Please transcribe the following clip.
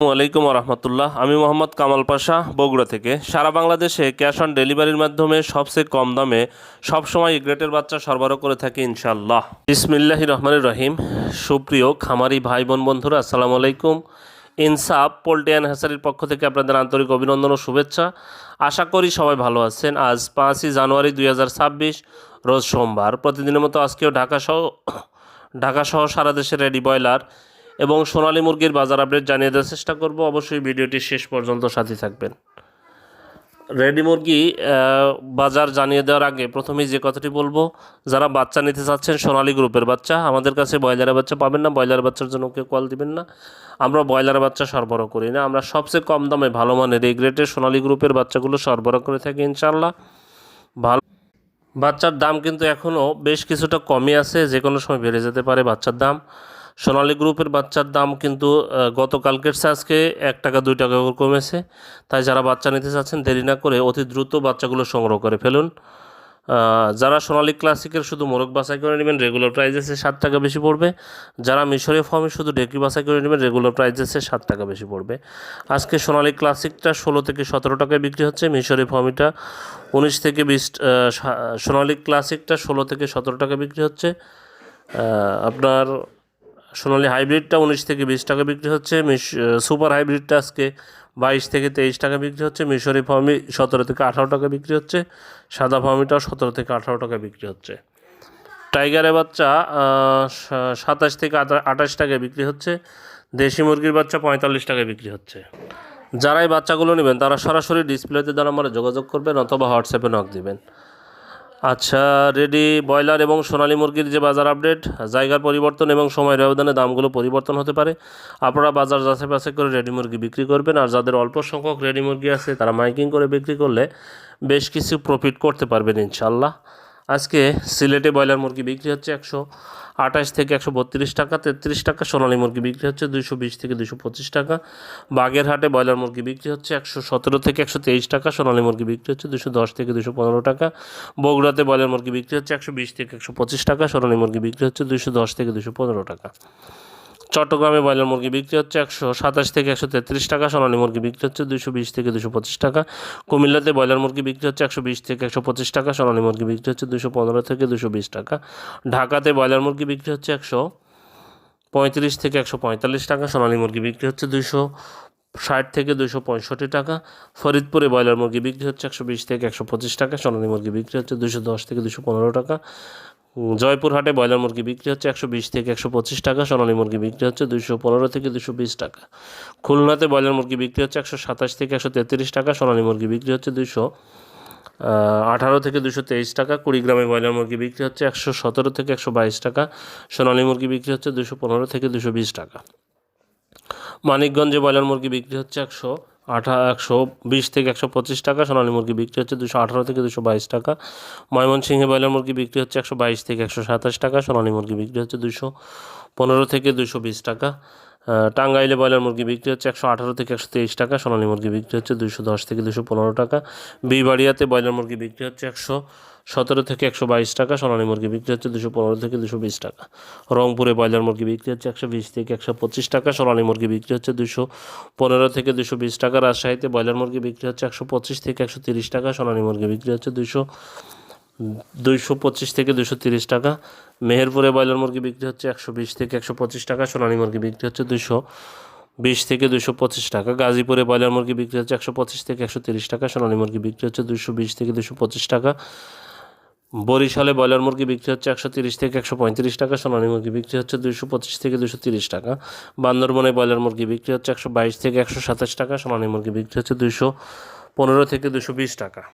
আলাইকুম রহমতুল্লাহ। আমি মোহাম্মদ কামাল পাশা, বগুড়া থেকে। সারা বাংলাদেশে ক্যাশ অন ডেলিভারির মাধ্যমে সবচেয়ে কম দামে সবসময় গ্রেটের বাচ্চা সরবরাহ করে থাকি ইনশাল্লাহ ইসমিল্লাহ রহমানুর রহিম। সুপ্রিয় খামারি ভাই, বোন, বন্ধুরা, আসসালামু আলাইকুম। ইনসাফ পোল্ট্রি অ্যান্ড হ্যাসারির পক্ষ থেকে আপনাদের আন্তরিক অভিনন্দন ও শুভেচ্ছা। আশা করি সবাই ভালো আছেন। আজ পাঁচই জানুয়ারি দুই হাজার ছাব্বিশ, রোজ সোমবার। প্রতিদিনের মতো আজকেও ঢাকা সহ ঢাকা সহ সারা দেশে রেডি ব্রয়লার এবং সোনালী মুরগির বাজার আপডেট জানিয়ে দেওয়ার চেষ্টা করব। অবশ্যই ভিডিওটি শেষ পর্যন্ত সাথে থাকবেন। রেডি মুরগি বাজার জানিয়ে দেওয়ার আগে প্রথমেই যে কথাটি বলব, যারা বাচ্চা নিতে চাচ্ছেন সোনালী গ্রুপের বাচ্চা, আমাদের কাছে ব্রয়লারের বাচ্চা পাবেন না ব্রয়লার বাচ্চার জন্য কেউ কল দিবেন না। আমরা ব্রয়লার বাচ্চা সরবরাহ করি না। আমরা সবচেয়ে কম দামে ভালো মানের এই গ্রেটের সোনালী গ্রুপের বাচ্চাগুলো সরবরাহ করে থাকি ইনশাল্লাহ ভালো বাচ্চার দাম কিন্তু এখনও বেশ কিছুটা কমই আছে যে কোনো সময় বেড়ে যেতে পারে বাচ্চার দাম। সোনালী গ্রুপের বাচ্চার দাম কিন্তু গতকালকের আজকে এক টাকা, দুই টাকা করে কমেছে। তাই যারা বাচ্চা নিতে চাচ্ছেন, দেরি না করে অতি দ্রুত বাচ্চাগুলো সংগ্রহ করে ফেলুন। যারা সোনালী ক্লাসিকের শুধু মোরগ বাছাই করে নেবেন রেগুলার প্রাইস আছে সাত টাকা বেশি পড়বে। যারা মিশরীয় ফর্মে শুধু ডেকি বাছাই করে নেবেন রেগুলার প্রাইস আছে সাত টাকা বেশি পড়বে। আজকে সোনালী ক্লাসিকটা ষোলো থেকে সতেরো টাকায় বিক্রি হচ্ছে, মিশরীয় ফর্মিটা উনিশ থেকে বিশ সোনালী ক্লাসিকটা ষোলো থেকে সতেরো টাকা বিক্রি হচ্ছে। আপনার সোনালী হাইব্রিডটা উনিশ থেকে বিশ টাকা বিক্রি হচ্ছে সুপার হাইব্রিডটা আজকে বাইশ থেকে তেইশ টাকা বিক্রি হচ্ছে, মিশরি ফার্মি সতেরো থেকে আঠারো টাকা বিক্রি হচ্ছে, সাদা ফার্মিটাও সতেরো থেকে আঠারো টাকা বিক্রি হচ্ছে। টাইগারের বাচ্চা সাতাশ থেকে আঠাশ টাকায় বিক্রি হচ্ছে, দেশি মুরগির বাচ্চা পঁয়তাল্লিশ টাকায় বিক্রি হচ্ছে। যারা এই বাচ্চাগুলো নেবেন, তারা সরাসরি ডিসপ্লেতে দ্বারা আমরা যোগাযোগ করবেন অথবা হোয়াটসঅ্যাপে নক দিবেন। আচ্ছা রেডি, ব্রয়লার এবং সোনালী মুরগির যে বাজার আপডেট, জায়গার পরিবর্তন এবং সময়ের ব্যবধানে দামগুলো পরিবর্তন হতে পারে। আপনারা বাজার যাচাই করে রেডি মুরগি বিক্রি করবেন, আর যাদের অল্প সংখ্যক রেডি মুরগি আছে, তারা মাইকিং করে বিক্রি করলে বেশ কিছু প্রফিট করতে পারবেন ইনশাল্লাহ আজকে সিলেটে ব্রয়লার মুরগি বিক্রি হচ্ছে একশো আঠাশ থেকে একশো বত্রিশ টাকা, তেত্রিশ টাকা, সোনালী মুরগি বিক্রি হচ্ছে দুশো বিশ থেকে দুশো পঁচিশ টাকা। বাগেরহাটে ব্রয়লার মুরগি বিক্রি হচ্ছে একশো সতেরো থেকে একশো তেইশ টাকা, সোনালী মুরগি বিক্রি হচ্ছে দুশো দশ থেকে দুশো পনেরো টাকা। বগুড়াতে ব্রয়লার মুরগি বিক্রি হচ্ছে একশো বিশ থেকে একশো পঁচিশ টাকা, সোনালী মুরগি বিক্রি হচ্ছে দুশো দশ থেকে দুশো পনেরো টাকা। চট্টগ্রামে ব্রয়লার মুরগি বিক্রি হচ্ছে একশো সাতাশ থেকে একশো তেত্রিশ টাকা, সোনালী মুরগি বিক্রি হচ্ছে দুশো বিশ থেকে দুশো পঁচিশ টাকা, কুমিল্লাতে ব্রয়লার মুরগি বিক্রি হচ্ছে একশো বিশ থেকে একশো পঁচিশ টাকা, সোনালী মুরগি বিক্রি হচ্ছে দুশো পনেরো থেকে দুশো বিশ টাকা। ঢাকাতে ব্রয়লার মুরগি বিক্রি হচ্ছে একশো পঁয়ত্রিশ থেকে একশো পঁয়তাল্লিশ টাকা, সোনালী মুরগি বিক্রি হচ্ছে দুশো ষাট থেকে দুশো পঁয়ষট্টি টাকা, ফরিদপুরে ব্রয়লার মুরগি বিক্রি হচ্ছে একশো বিশ থেকে একশো পঁচিশ টাকা, সোনালী মুরগি বিক্রি হচ্ছে দুশো দশ থেকে দুশো পনেরো টাকা জয়পুরহাটে ব্রয়লার মুরগি বিক্রি হচ্ছে একশো বিশ থেকে একশো পঁচিশ টাকা, সোনালী মুরগি বিক্রি হচ্ছে দুশো পনেরো থেকে দুশো বিশ টাকা। খুলনাতে ব্রয়লার মুরগি বিক্রি হচ্ছে একশো সাতাশ থেকে একশো তেত্রিশ টাকা, সোনালী মুরগি বিক্রি হচ্ছে দুশো আঠারো থেকে দুশো তেইশ টাকা, কুড়িগ্রামে ব্রয়লার মুরগি বিক্রি হচ্ছে একশো সতেরো থেকে একশো বাইশ টাকা, সোনালী মুরগি বিক্রি হচ্ছে দুশো পনেরো থেকে দুশো বিশ টাকা। মানিকগঞ্জে ব্রয়লার মুরগি বিক্রি হচ্ছে একশো আঠা, একশো বিশ থেকে একশো পঁচিশ টাকা, সোনালী মুরগি বিক্রি হচ্ছে দুশো আঠারো থেকে দুশো বাইশ টাকা। ময়মনসিংহে ব্রয়লার মুরগি বিক্রি হচ্ছে একশো বাইশ থেকে একশো সাতাশ টাকা, সোনালী মুরগি বিক্রি হচ্ছে দুশো পনেরো থেকে দুশো বিশ টাকা। টাঙ্গাইলে ব্রয়লার মুরগি বিক্রি হচ্ছে একশো আঠারো থেকে একশো তেইশ টাকা, সোনালী মুরগি বিক্রি হচ্ছে দুশো দশ থেকে দুশো পনেরো টাকা। বিবাড়িয়াতে ব্রয়লার মুরগি বিক্রি হচ্ছে একশো সতেরো থেকে একশো বাইশ টাকা, সোনালী মুরগি বিক্রি হচ্ছে দুশো পনেরো থেকে দুশো বিশ টাকা। রংপুরে ব্রয়লার মুরগি বিক্রি হচ্ছে একশো বিশ থেকে একশো পঁচিশ টাকা, সোনালী মুরগি বিক্রি হচ্ছে দুশো পনেরো থেকে দুশো বিশ টাকা। রাজশাহীতে ব্রয়লার মুরগি বিক্রি হচ্ছে একশো পঁচিশ থেকে একশো তিরিশ টাকা, সোনালী মুরগি বিক্রি হচ্ছে দুশো দুইশো পঁচিশ থেকে দুশো তিরিশ টাকা। মেহেরপুরে ব্রয়লার মুরগি বিক্রি হচ্ছে একশো বিশ থেকে একশো পঁচিশ টাকা, সোনালী মুরগি বিক্রি হচ্ছে দুশো বিশ থেকে দুশো পঁচিশ টাকা। গাজীপুরে ব্রয়লার মুরগি বিক্রি হচ্ছে একশো পঁচিশ থেকে একশো তিরিশ টাকা, সোনালী মুরগি বিক্রি হচ্ছে দুশো বিশ থেকে দুশো পঁচিশ টাকা। বরিশালে ব্রয়লার মুরগি বিক্রি হচ্ছে একশো তিরিশ থেকে একশো পঁয়ত্রিশ টাকা, সোনালী মুরগি বিক্রি হচ্ছে দুশো পঁচিশ থেকে দুশো তিরিশ টাকা। বান্দরবনে ব্রয়লার মুরগি বিক্রি হচ্ছে একশো বাইশ থেকে একশো সাতাশ টাকা, সোনালী মুরগি বিক্রি হচ্ছে দুশো পনেরো থেকে দুশো বিশ টাকা।